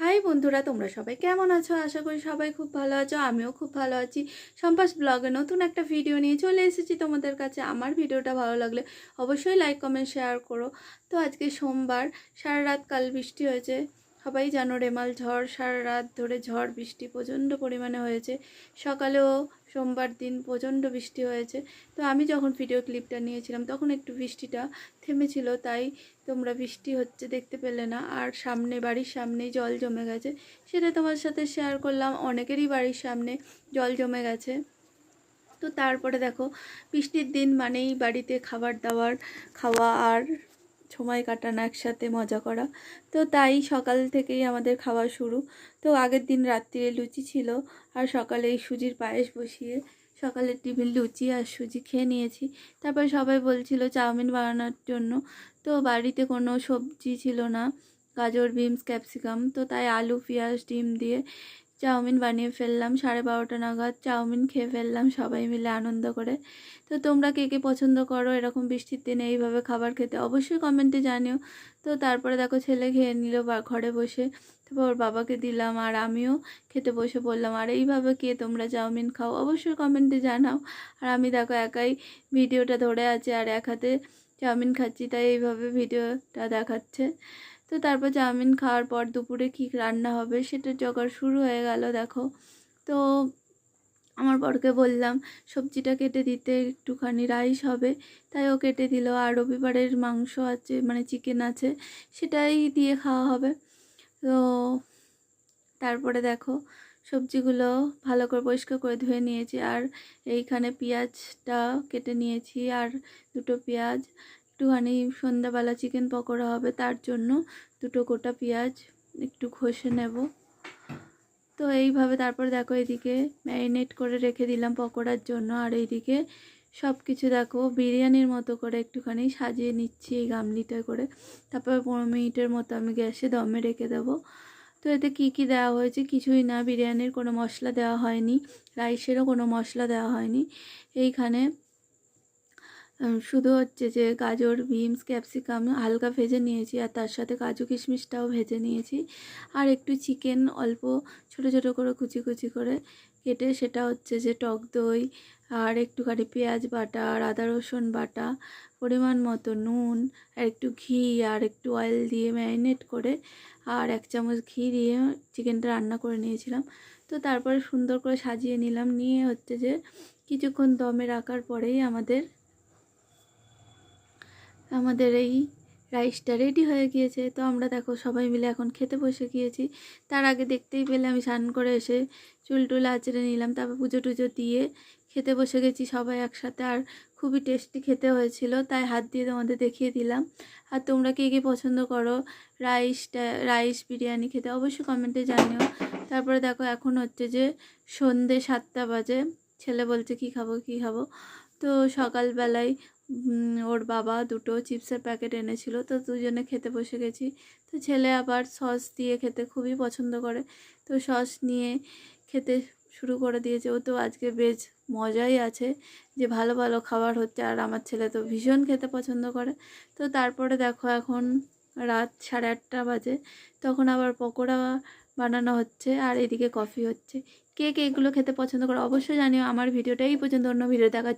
High বন্ধুরা, তোমরা সবাই কেমন আছো? আশা করি সবাই খুব ভালো আছো, আমিও খুব ভালো আছি। সম্পাস ব্লগে নতুন একটা ভিডিও নিয়ে চলে এসেছি তোমাদের কাছে। আমার ভিডিওটা ভালো লাগলে অবশ্যই লাইক কমেন্ট শেয়ার করো। তো আজকে সোমবার, সারা রাত কাল বৃষ্টি হয়েছে। সবাই জানো রেমাল ঝড়, সারা রাত ধরে ঝড়, বৃষ্টি প্রচণ্ড পরিমাণে হয়েছে। সকালেও সোমবার দিন প্রচণ্ড বৃষ্টি হয়েছে। তো আমি যখন ভিডিও ক্লিপটা নিয়েছিলাম, তখন একটু বৃষ্টিটা থেমেছিল, তাই তোমরা বৃষ্টি হচ্ছে দেখতে পেলে না। আর সামনে, বাড়ির সামনেই জল জমে গেছে। সেটা তোমার সাথে শেয়ার করলাম। অনেকেরই বাড়ির সামনে জল জমে গেছে। তো তারপরে দেখো, বৃষ্টির দিন মানেই বাড়িতে খাবার দাবার, খাওয়া আর সময় কাটানো, একসাথে মজা করা। তো তাই সকাল থেকেই আমাদের খাওয়া শুরু। তো আগের দিন রাত্রিরে লুচি ছিল আর সকালে এই সুজির পায়েস বসিয়ে সকালে টিফিন লুচি আর সুজি খেয়ে নিয়েছি। তারপর সবাই বলছিল চাউমিন বানানোর জন্য। তো বাড়িতে কোনো সবজি ছিল না, গাজর, বিনস, ক্যাপসিকাম। তো তাই আলু, পেঁয়াজ, ডিম দিয়ে চাউমিন বানিয়ে ফেললাম, সাড়ে বারোটা নাগাদ চাউমিন খেয়ে ফেললাম সবাই মিলে আনন্দ করে। তো তোমরা কে কে পছন্দ করো, এরকম বৃষ্টির দিনে এইভাবে খাবার খেতে অবশ্যই কমেন্টে জানিও। তো তারপরে দেখো ছেলে খেয়ে নিল বা ঘরে বসে, তারপর ওর বাবাকে দিলাম আর আমিও খেতে বসে বললাম আর এইভাবে কে তোমরা চাউমিন খাও অবশ্যই কমেন্টে জানাও। আর আমি দেখো একাই ভিডিওটা ধরে আছে আর এক হাতে চাউমিন খাচ্ছি, তাই এইভাবে ভিডিওটা দেখাচ্ছে। তো তারপর চাউমিন খাওয়ার পর দুপুরে কী রান্না হবে সেটা জোগাড় শুরু হয়ে গেল, দেখো। তো আমার বরকে বললাম, সবজিটা কেটে দিতে একটুখানি রাইস হবে। তাই ও কেটে দিল। আর রবিবারের মাংস আছে মানে চিকেন আছে, সেটাই দিয়ে খাওয়া হবে। তো তারপরে দেখো, সবজিগুলো ভালো করে পরিষ্কার করে ধুয়ে নিয়েছি। আর এইখানে পেঁয়াজটা কেটে নিয়েছি, আর দুটো পেঁয়াজ একটুখানি সন্ধ্যাবেলা চিকেন পকোড়া হবে, তার জন্য দুটো গোটা পেঁয়াজ, একটু ঘষে নেব। তো এইভাবে তারপর দেখো এদিকে ম্যারিনেট করে রেখে দিলাম পকোড়ার জন্য। আর এইদিকে সব কিছু দেখো, বিরিয়ানির মতো করে একটুখানি সাজিয়ে নিচ্ছি এই গামলিটা করে। তারপর পনেরো মিনিটের মতো আমি গ্যাসে দমে রেখে দেবো। তো এতে কী কী দেওয়া হয়েছে কিছুই না, বিরিয়ানির কোনো মশলা দেওয়া হয়নি, রাইসেরও কোনো মশলা দেওয়া হয়নি। এইখানে শুধু হচ্ছে যে গাজর, বিনস, ক্যাপসিকাম হালকা ভেজে নিয়েছি আর তার সাথে কাজু কিশমিশটাও ভেজে নিয়েছি। আর একটু চিকেন অল্প ছোট ছোট করে কুচি কুচি করে কেটে সেটা হচ্ছে যে টক দই আর একটুখানি পেঁয়াজ বাটা আর আদা রসুন বাটা, পরিমাণ মতো নুন আর একটু ঘি আর একটু অয়েল দিয়ে ম্যারিনেট করে আর এক চামচ ঘি দিয়ে চিকেনটা রান্না করে নিয়েছিলাম। তো তারপরে সুন্দর করে সাজিয়ে নিলাম। নিয়ে হচ্ছে যে কিছুক্ষণ দমে রাখার পরেই আমাদের আমাদের এই রাইসটা রেডি হয়ে গিয়েছে। তো আমরা দেখো সবাই মিলে এখন খেতে বসে গিয়েছি। তার আগে দেখতেই পেলে আমি স্নান করে এসে চুল টুল আঁচড়ে নিলাম, তারপর পুজো টুজো দিয়ে খেতে বসে গেছি সবাই একসাথে। আর খুবই টেস্টি খেতে হয়েছিল, তাই হাত দিয়ে তোমাদের দেখিয়ে দিলাম। আর তোমরা কে কে পছন্দ করো রাইসটা, রাইস বিরিয়ানি খেতে অবশ্যই কমেন্টে জানিও। তারপরে দেখো এখন হচ্ছে যে সন্ধে সাতটা বাজে, ছেলে বলছে কি খাব কি খাব? তো সকালবেলায় ওর বাবা দুটো চিপসের প্যাকেট এনেছিল, তো দুজনে খেতে বসে গেছি। তো ছেলে আবার সস দিয়ে খেতে খুবই পছন্দ করে। তো সস নিয়ে খেতে শুরু করে দিয়েছে। ও তো আজকে বেশ মজাই আছে যে ভালো ভালো খাবার হচ্ছে। আর আমার ছেলে তো ভীষণ খেতে পছন্দ করে। তো তারপরে দেখো এখন রাত সাড়ে আটটা বাজে, তখন আবার পকোড়া বানানো হচ্ছে আর এদিকে কফি হচ্ছে। কে কে এগুলো খেতে পছন্দ করে অবশ্যই জানিও। আমার ভিডিওটাই পর্যন্ত, অন্য ভিডিও দেখা